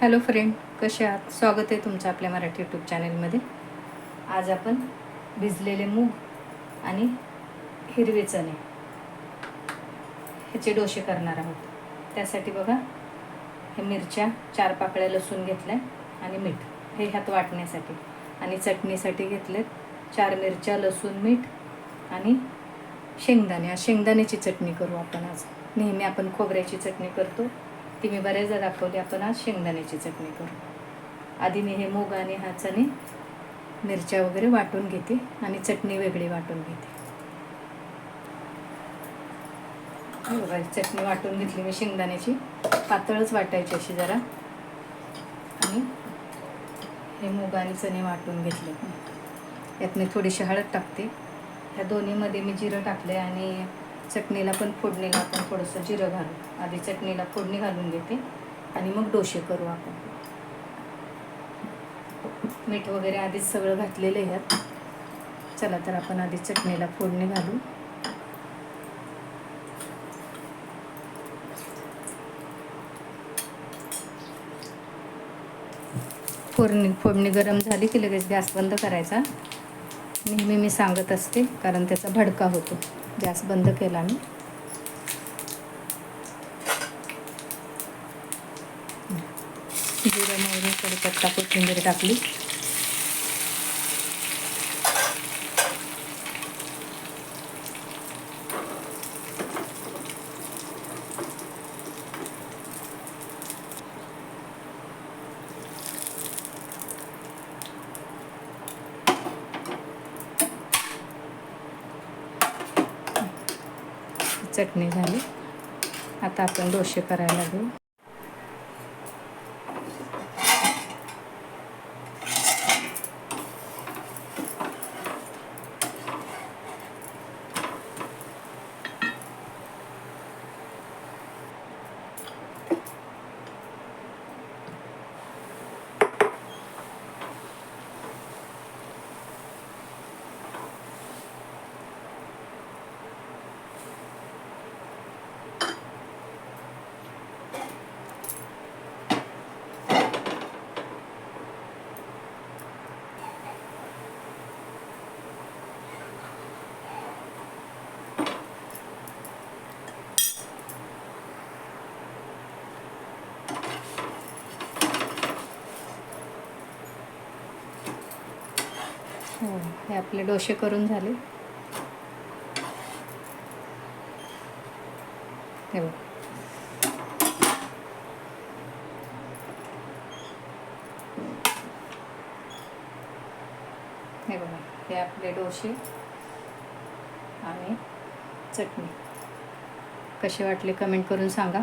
Hello friend कसे आहात? स्वागत आहे तुमचं आपल्या मराठी यूट्यूब चॅनलमध्ये. आज आपण भिजलेले मूग आणि हिरवे चणे ह्याचे डोसे करणार आहोत. त्यासाठी बघा हे मिरच्या चार पाकळ्या लसूण घेतल्या आणि मीठ हे ह्यात वाटण्यासाठी आणि चटणीसाठी घेतलेत चार मिरच्या लसूण मीठ आणि शेंगदाणे. शेंगदाण्याची चटणी करू आपण आज. नेहमी आपण खोबऱ्याची चटणी करतो. ती मी बऱ्याचदा दाखवली. आपण आज शेंगदाण्याची चटणी करू. आधी मी हे मूग आणि हा मिरच्या वगैरे वाटून घेते आणि चटणी वेगळी वाटून घेते. बघा, चटणी वाटून घेतली मी शेंगदाण्याची. पातळच वाटायची अशी जरा. आणि हे मूग आणि चणे वाटून घेतले यात मी थोडीशी हळद टाकते. ह्या दोन्हीमध्ये मी जिरं टाकले आणि चटणीला पण फोडणीला आपण थोडंसं जिरं घालू. आधी चटणीला फोडणी घालून घेते. आणि मग डोसे करू आपण. मीठ वगैरे आधीच सगळं घातलेलं आहे. ह्यात चला तर आपण आधी चटणीला फोडणी घालू. फोडणी फोडणी गरम झाली की लगेच गॅस बंद करायचा. नेहमी मी सांगत असते कारण त्याचा भडका होतो. गॅस बंद केला मी. जिरं मोहरी कडीपत्ता कोथिंबीर टाकली. चटणी झाली. आता आपण डोसे करायला घेऊ हो हे आपले डोसे करून झाले. हे बघ. हे बघा हे आपले डोसे आणि चटणी. कसे वाटले कमेंट करून सांगा.